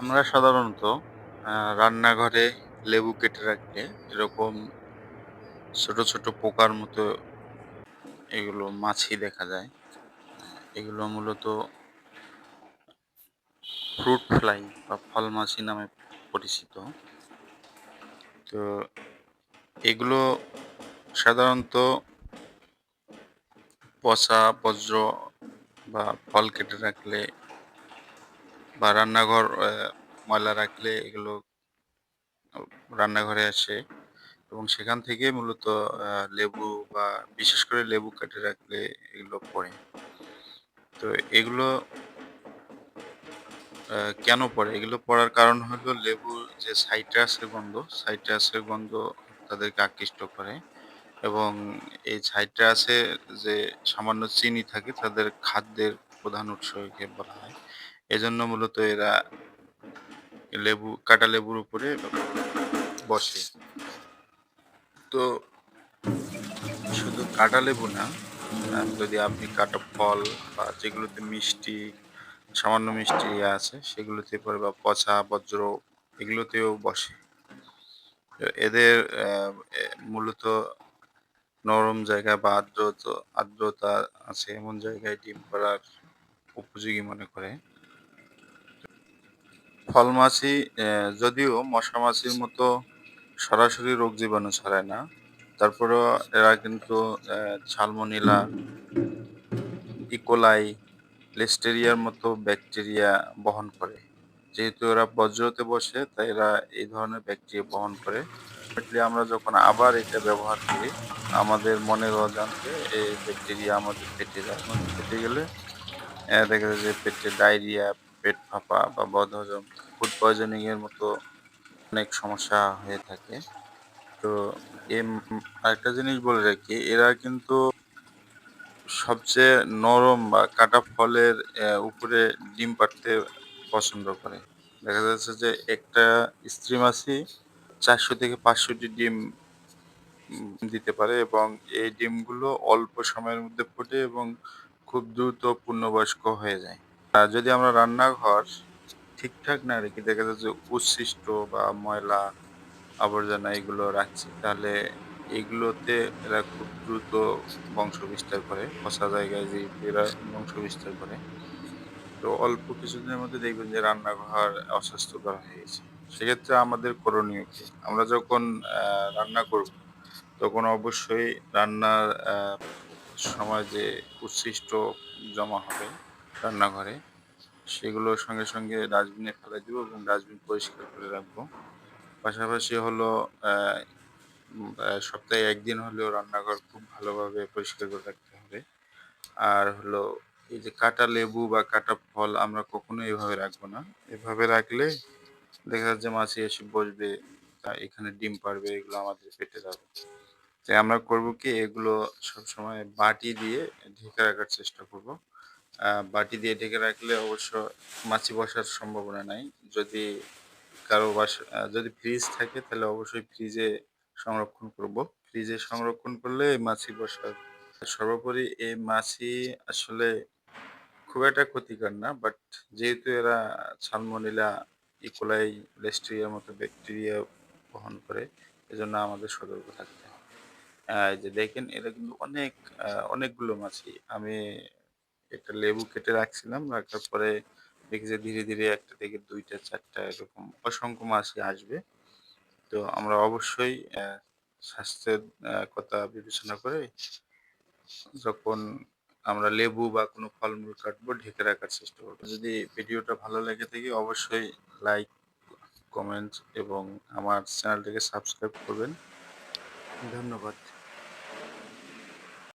আমরা সাধারণত রান্নাঘরে লেবু কেটে রাখলে এরকম ছোট, ছোট পোকার মতো এগুলো মাছি দেখা যায়। এগুলো মূলত ফ্রুট ফ্লাই বা ফল মাছি নামে পরিচিত। তো এগুলো সাধারণত পচা বজ্র বা ফল কেটে রাখলে বা রান্নাঘর ময়লা রাখলে এগুলো রান্নাঘরে আসে এবং সেখান থেকে মূলত লেবু বা বিশেষ করে লেবু কেটে রাখলে এগুলো পড়ে। তো এগুলো কেন পড়ে? এগুলো পড়ার কারণ হলো লেবুর যে সাইট্রাসের গন্ধ, সাইট্রাসের গন্ধ তাদেরকে আকৃষ্ট করে এবং এই সাইট্রাসে যে সামান্য চিনি থাকে তাদের খাদ্যের প্রধান উৎস একে বলা হয়। এজন্য মূলত এরা লেবু কাঁটা লেবুর উপরে বসে। তো শুধু কাঁটা লেবু না, যদি আপনি কাটা ফল বা যেগুলোতে মিষ্টি, সামান্য মিষ্টি ইয়ে আছে সেগুলোতে পরে বা পচা বজ্র এগুলোতেও বসে। এদের মূলত নরম জায়গা বা আর্দ্রত আর্দ্রতা আছে এমন জায়গায় ডিম পাড়ার উপযোগী মনে করে। ফল মাছি যদিও মশা মাছির মতো সরাসরি রোগ জীবাণু ছড়ায় না। তারপরেও এরা কিন্তু অ্যা সালমোনেলা, ইকোলাই, লিস্টেরিয়ার মতো ব্যাকটেরিয়া বহন করে। যেহেতু এরা বজ্রতে বসে তাই এরা এই ধরনের ব্যাকটেরিয়া বহন করে। আমরা যখন আবার এটা ব্যবহার করি আমাদের মনের অজান্তে এই ব্যাকটেরিয়া আমাদের পেটে যায়। পেটে গেলে দেখা যায় যে পেটে ডায়রিয়া, পেট ফাঁপা বা বদহজম, ফুড পয়জনিং এর মতো অনেক সমস্যা হয়ে থাকে। তো এম আরেকটা জিনিস বলে রাখি, এরা কিন্তু সবচেয়ে নরম বা কাটা ফলের উপরে ডিম পাড়তে পছন্দ করে। দেখা যাচ্ছে যে একটা স্ত্রী মাছি ৪০০ থেকে পাঁচশোটি ডিম দিতে পারে এবং এই ডিমগুলো অল্প সময়ের মধ্যে ফোটে এবং খুব দ্রুত পূর্ণবয়স্ক হয়ে যায়। যদি আমরা রান্নাঘর ঠিকঠাক না রেখে, দেখা যাচ্ছে যে উচ্ছিষ্ট বা ময়লা আবর্জনা এগুলো রাখছি, তাহলে এগুলোতে এরা খুব দ্রুত বংশ বিস্তার করে। পচা জায়গায় যে এরা বংশ বিস্তার করে। তো অল্প কিছুদিনের মধ্যে দেখবেন যে রান্নাঘর অস্বাস্থ্যকর হয়ে গেছে। সেক্ষেত্রে আমাদের করণীয় কি? আমরা যখন রান্না করব, তখন অবশ্যই রান্নার সময় যে উচ্ছিষ্ট জমা হবে রান্নাঘরে সেগুলো সঙ্গে, সঙ্গে ডাস্টবিনে ফেলে দিব এবং ডাস্টবিন পরিষ্কার করে রাখব। পাশাপাশি হলো সপ্তাহে একদিন হলেও রান্নাঘর খুব ভালোভাবে পরিষ্কার করে রাখতে হবে। আর হলো এই যে কাটা লেবু বা কাটা ফল আমরা কখনোই এভাবে রাখব না। এভাবে রাখলে দেখা যাচ্ছে মাছি এসে বসবে, তা এখানে ডিম পারবে এগুলো আমাদের পেটে যাবে। তাই আমরা করব কি এগুলো সবসময় বাটি দিয়ে ঢেকে রাখার চেষ্টা করব। বাটি দিয়ে ঢেকে রাখলে অবশ্য মাছি বসার সম্ভাবনা নাই। যদি কারও বাসা যদি ফ্রিজ থাকে তাহলে অবশ্যই ফ্রিজে সংরক্ষণ করব। ফ্রিজে সংরক্ষণ করলে মাছি বসার সর্বোপরি এই মাছি আসলে খুব একটা ক্ষতিকর না। বাট যেহেতু এরা সালমোনেলা, ইকোলাই, লিস্টেরিয়ার মতো ব্যাকটেরিয়া বহন করে এজন্য আমাদের সতর্ক থাকতে হবে। যে দেখেন এরা কিন্তু অনেক অনেকগুলো মাছি। আমি একটা লেবু কেটে রাখছিলাম। রাখার পরে দেখি যে ধীরে, ধীরে একটা থেকে ২ টা ৪ টা এরকম অসংখ্য মাছি আসবে। তো আমরা অবশ্যই স্বাস্থ্যের কথা বিবেচনা করে যখন আমরা লেবু বা কোনো ফলমূল কাটবো ঢেকে রাখার চেষ্টা করব যদি ভিডিওটা ভালো লেগে থাকে অবশ্যই লাইক, কমেন্ট এবং আমার চ্যানেলটাকে সাবস্ক্রাইব করবেন। ধন্যবাদ।